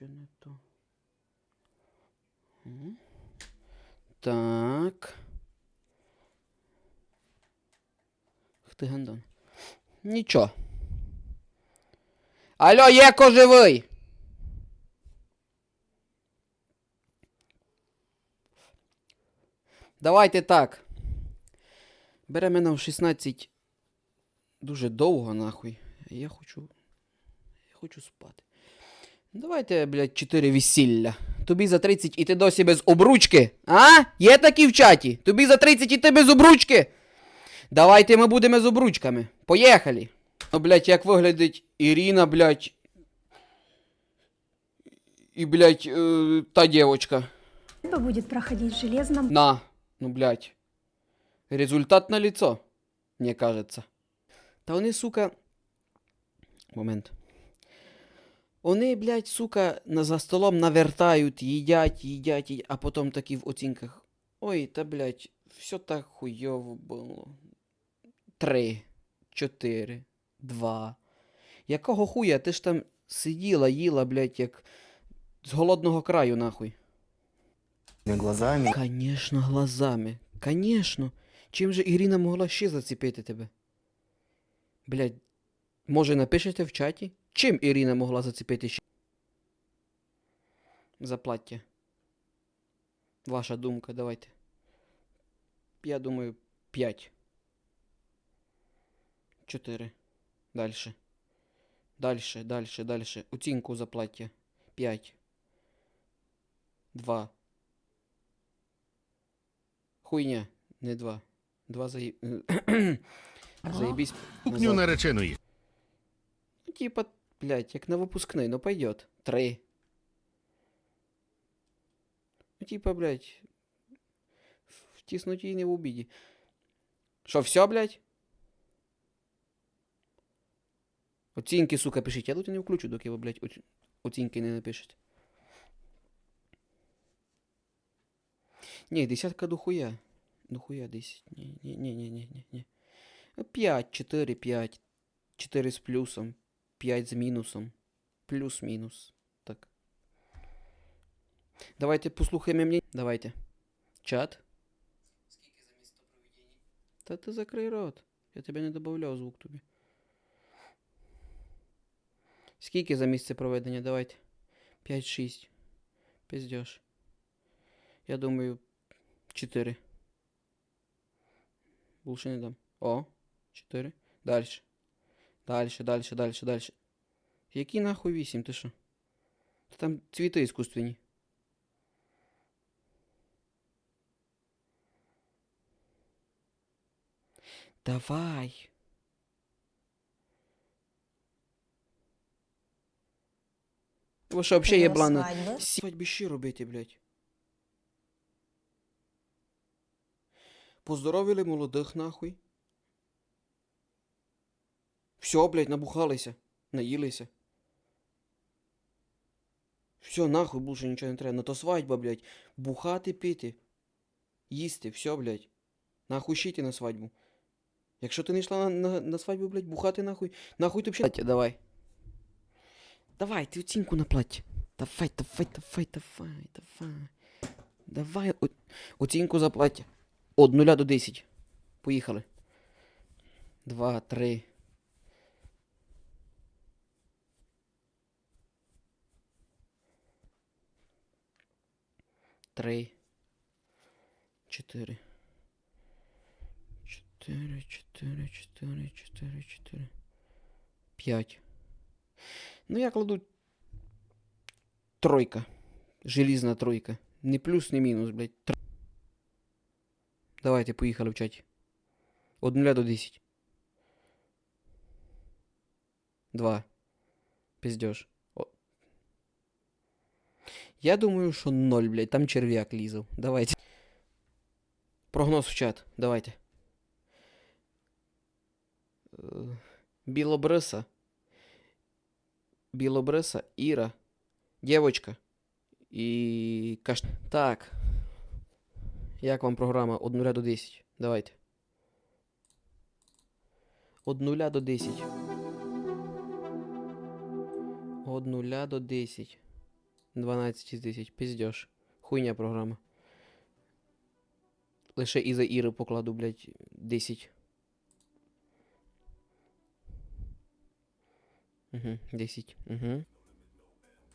що не то. Так. Ти гандон. Нічого. Алло, Єко живий! Давайте так. Бере мене в 16 дуже довго, нахуй. Я хочу. Я хочу спати. Давайте, блядь, 4 весілля. Тобі за 30 і ти досі без обручки. А? Є такі в чаті? Тобі за 30 і ти без обручки. Давайте ми будемо з обручками. Поїхали. Ну, блядь, як виглядить Ірина, блядь. І, блядь, е, та. Свадьба будет проходить в железном На, ну, блядь. Результат на лицо, мне кажется. Та вони, сука. Момент. Вони, блядь, сука, за столом навертають, їдять, їдять, їдять, а потім такі в оцінках. Ой, та, блядь, все так хуйово було. Три, чотири, два. Якого хуя? Ти ж там сиділа, їла, блядь, як з голодного краю, нахуй. глазами. Конечно, глазами. Конечно. Чим же Ірина могла ще зацепити тебе? Блядь, може напишете в чаті? Чим Ірина могла зацепити ще? За плаття. Ваша думка, давайте. Я думаю, 5. 4. Дальше. Дальше, дальше, дальше. Оцінку за плаття. 5. 2. Хуйня, не два. Два заї... Заебись. Кухню нареченої. Ну, типа, блядь, як на выпускной, ну пойдет. Три. Ну, типа, блядь, в в тесноте и не в обиде. Что, все, блядь? Оцінки, сука, пишіть. Я тут і не включу, доки ви, блядь, оці- оцінки не напишете. Ні, десятка дохуя. Дохуя 10. Ні, ні, ні, ні, ні, ні, ні. 5, 4, 5. 4 з плюсом. 5 з мінусом. Плюс-мінус. Так. Давайте послухаємо мені. Давайте. Чат. Скільки за місто проведення? Та ти закрий рот. Я тебе не додавав звук тобі. Скільки за місце проведення? Давайте. 5-6. Пиздешь. Я думаю, 4. Більше не дам. О, 4. Дальше. Дальше, дальше, дальше, дальше. Які нахуй 8, ти що? Там цвіти іскусственні. Давай. Ви що, взагалі єблана? Свадьби ще робити, блядь. Поздоровили молодих нахуй. Все, блядь, набухалися, наїлися. Все, нахуй більше нічого не треба. На то свадьба, блядь. Бухати, пити. Їсти, все, блядь. Нахуй щити на свадьбу. Якщо ти не йшла на, на, на свадьбу, блядь, бухати нахуй. Нахуй ти взагалі. Давай. Давай, ти оцінку на платі. Давай, давай, давай, давай, давай. Давай о... оцінку за плаття. От 0 до 10. Поїхали. Два, три. Три. Чотири. Чотири, чотири, чотири, чотири, чотири. П'ять. Ну, я кладу тройка. Желізна тройка. Не плюс, не мінус, блядь. Тр... Давайте, поїхали в чаті. От 0 до 10. Два. Пиздеж. Я думаю, що 0, блядь. Там черв'як лізав. Давайте. Прогноз в чат. Давайте. Е, Білобриса. Білобриса, Іра, Дівочка і Каш... Так. Як вам програма? Од 0 до 10. Давайте. Од 0 до 10. Од 0 до 10. 12 тисяч. Піздєш. Хуйня програма. Лише і за Іри покладу, блядь, 10. Угу, 10. Угу.